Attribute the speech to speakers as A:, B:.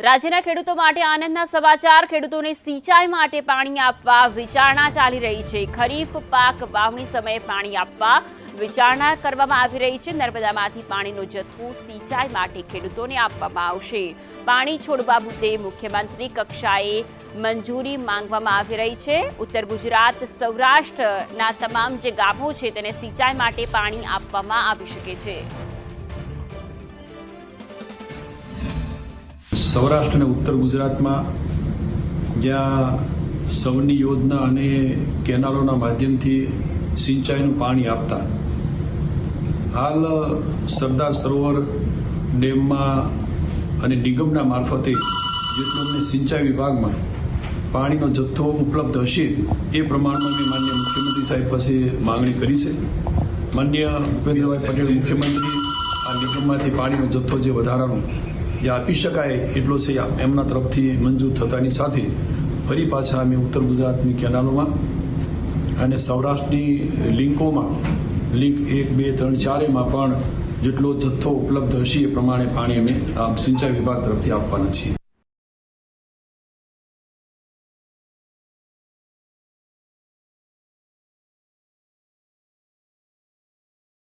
A: રાજ્યના ખેડૂતો માટે આનંદના સમાચાર, ખેડૂતોને સિંચાઈ માટે પાણી આપવા વિચારણા ચાલી રહી છે. ખરીફ, પાક, વાવણી સમયે પાણી આપવા વિચારણા કરવામાં આવી રહી છે. નર્મદામાંથી પાણીનો જથ્થો સિંચાઈ માટે ખેડૂતોને આપવામાં આવશે. પાણી છોડવા મુદ્દે મુખ્યમંત્રી કક્ષાએ મંજૂરી માંગવામાં આવી રહી છે. ઉત્તર ગુજરાત, સૌરાષ્ટ્રના તમામ જે ગામો છે તેને સિંચાઈ માટે પાણી આપવામાં આવી શકે છે.
B: સૌરાષ્ટ્ર અને ઉત્તર ગુજરાતમાં જ્યાં સૌની યોજના અને કેનાલોના માધ્યમથી સિંચાઈનું પાણી આપતા. હાલ સરદાર સરોવર ડેમમાં અને નિગમના મારફતે જેટલું સિંચાઈ વિભાગમાં પાણીનો જથ્થો ઉપલબ્ધ હશે એ પ્રમાણમાં મેં માન્ય મુખ્યમંત્રી સાહેબ પાસે માંગણી કરી છે. માન્ય ભૂપેન્દ્રભાઈ પટેલ મુખ્યમંત્રી નિગમમાંથી પાણીનો જથ્થો જે વધારાનો જે આપી શકાય એટલો છે, એમના તરફથી મંજૂર થતાની સાથે ફરી પાછા અમે ઉત્તર ગુજરાતની કેનાલોમાં અને સૌરાષ્ટ્રની લિંકોમાં, લિંક એક, બે, ત્રણ, ચારેમાં પણ જેટલો જથ્થો ઉપલબ્ધ હશે એ પ્રમાણે પાણી અમે સિંચાઈ વિભાગ તરફથી આપવાના છીએ.